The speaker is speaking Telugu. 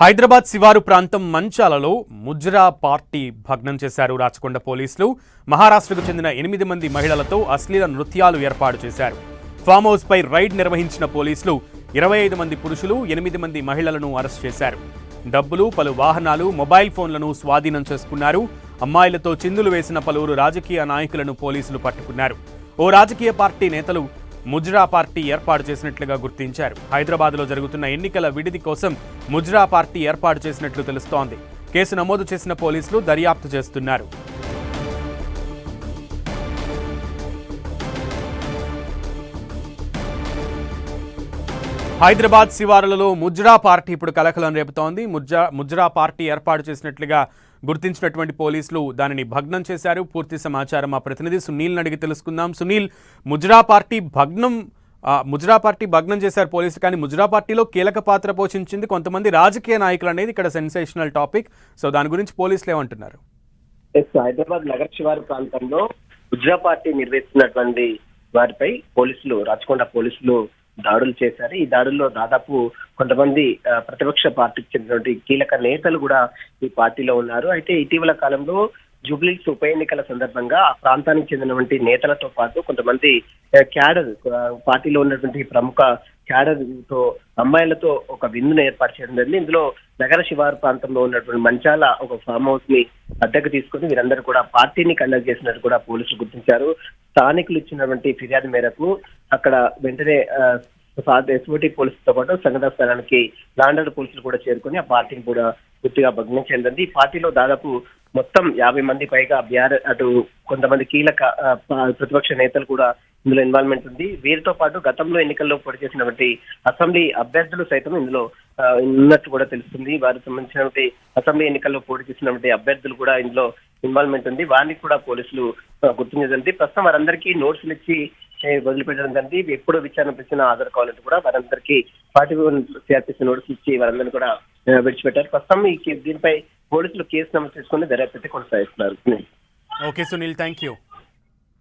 హైదరాబాద్ శివారు ప్రాంతం మంచాలలో ముజ్రా పార్టీ భగ్నం చేశారు. రాచకొండ పోలీసులు మహారాష్ట్రకు చెందిన ఎనిమిది మంది మహిళలతో అశ్లీల నృత్యాలు ఏర్పాటు చేశారు. ఫామ్ హౌస్ పై రైడ్ నిర్వహించిన పోలీసులు ఇరవై ఐదు మంది పురుషులు ఎనిమిది మంది మహిళలను అరెస్ట్ చేశారు. డబ్బులు పలు వాహనాలు మొబైల్ ఫోన్లను స్వాధీనం చేసుకున్నారు. అమ్మాయిలతో చిందులు వేసిన పలువురు రాజకీయ నాయకులను పోలీసులు పట్టుకున్నారు. ఓ రాజకీయ పార్టీ నేతలు ముజ్రా పార్టీ ఏర్పాటు చేసినట్లుగా గుర్తించారు. హైదరాబాద్లో జరుగుతున్న ఎన్నికల విడిది కోసం ముజ్రా పార్టీ ఏర్పాటు చేసినట్లు తెలుస్తోంది. కేసు నమోదు చేసిన పోలీసులు దర్యాప్తు చేస్తున్నారు. హైదరాబాద్ శివారులలో ముజ్రా పార్టీ ఇప్పుడు కలకలం రేపుతోంది. ముజ్రా ముజ్రా పార్టీ ఏర్పాటు చేసినట్లుగా గుర్తించినటువంటి పోలీసులు దానిని భగ్నం చేశారు. పూర్తి సమాచారం మా ప్రతినిధి సునీల్ అడిగి తెలుసుకుందాం. సునీల్ ముజ్రా పార్టీ భగ్నం ముజ్రా పార్టీ భగ్నం చేశారు పోలీసులు కానీ ముజ్రా పార్టీలో కీలక పాత్ర పోషించింది కొంతమంది రాజకీయ నాయకులు అనేది ఇక్కడ సెన్సేషనల్ టాపిక్. సో దాని గురించి పోలీసులు ఏమంటున్నారు? హైదరాబాద్ నగర శివారు ప్రాంతంలో ముజ్రా పార్టీ నిర్వహిస్తున్నటువంటి వారిపై పోలీసులు రాచకొండ పోలీసులు దాడులు చేశారు. ఈ దాడుల్లో దాదాపు కొంతమంది ప్రతిపక్ష పార్టీకి చెందినటువంటి కీలక నేతలు కూడా ఈ పార్టీలో ఉన్నారు. అయితే ఇటీవల కాలంలో జూబ్లీస్ ఉప ఎన్నికల సందర్భంగా ఆ ప్రాంతానికి చెందినటువంటి నేతలతో పాటు కొంతమంది క్యాడర్ పార్టీలో ఉన్నటువంటి ప్రముఖ క్యాడర్తో అమ్మాయిలతో ఒక విందును ఏర్పాటు చేయడం జరిగింది. ఇందులో నగర శివారు ప్రాంతంలో ఉన్నటువంటి మంచాల ఒక ఫామ్ హౌస్ని అద్దెకు తీసుకుని వీరందరూ కూడా పార్టీని కండక్ట్ చేసినట్టు కూడా పోలీసులు గుర్తించారు. స్థానికులు ఇచ్చినటువంటి ఫిర్యాదు మేరకు అక్కడ వెంటనే ఎస్ఓటీ పోలీసులతో పాటు సంఘటన స్థలానికి లాండర్ పోలీసులు కూడా చేరుకుని ఆ పార్టీని కూడా పూర్తిగా భగ్నం చెందింది. ఈ పార్టీలో దాదాపు మొత్తం యాభై మంది పైగా బీఆర్ అటు కొంతమంది కీలక ప్రతిపక్ష నేతలు కూడా ఇందులో ఇన్వాల్వ్మెంట్ ఉంది. వీరితో పాటు గతంలో ఎన్నికల్లో పోటీ చేసినటువంటి అసెంబ్లీ అభ్యర్థులు సైతం ఇందులో ఉన్నట్టు కూడా తెలుస్తుంది. వారికి సంబంధించినటువంటి అసెంబ్లీ ఎన్నికల్లో పోటీ చేసినటువంటి అభ్యర్థులు కూడా ఇందులో ఇన్వాల్వ్మెంట్ ఉంది. వారిని కూడా పోలీసులు గుర్తించదండి ప్రస్తుతం వారందరికీ నోట్స్లు ఇచ్చి వదిలిపెట్టడం జరిగింది. ఎప్పుడో విచారణ పిలిచిన ఆధార్ కావాలంటే కూడా వారందరికీ పార్టీ సిఆర్పిసి నోటీసులు ఇచ్చి వారందరినీ కూడా విడిచిపెట్టారు. ప్రస్తుతం ఈ దీనిపై పోలీసులు కేసు నమోదు చేసుకుని దర్యాప్తు కొనసాగిస్తున్నారు. Okay Sunil thank you